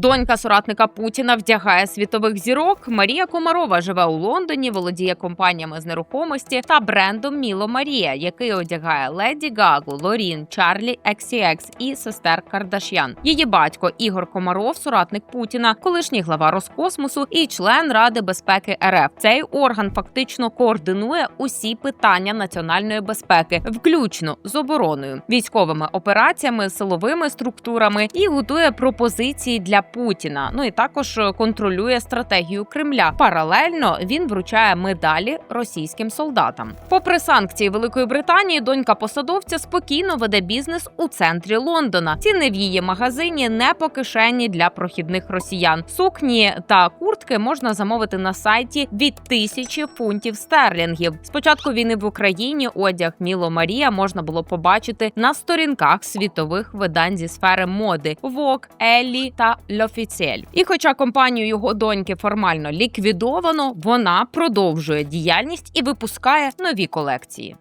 Донька соратника Путіна вдягає світових зірок. Марія Комарова живе у Лондоні, володіє компаніями з нерухомості та брендом Міло Марія, який одягає Леді Гагу, Лорін, Чарлі, XCX і сестер Кардашян. Її батько Ігор Комаров, соратник Путіна, колишній глава Роскосмосу і член Ради безпеки РФ. Цей орган фактично координує усі питання національної безпеки, включно з обороною, військовими операціями, силовими структурами і готує пропозиції для Путіна. Ну і також е, контролює стратегію Кремля. Паралельно він вручає медалі російським солдатам. Попри санкції Великої Британії, донька посадовця спокійно веде бізнес у центрі Лондона. Ціни в її магазині не по кишені для прохідних росіян. Сукні та куртки можна замовити на сайті від тисячі фунтів стерлінгів. З початку війни в Україні одяг Міло Марія можна було побачити на сторінках світових видань зі сфери моди Vogue, Еллі та L'Officiel. І хоча компанію його доньки формально ліквідовано, вона продовжує діяльність і випускає нові колекції.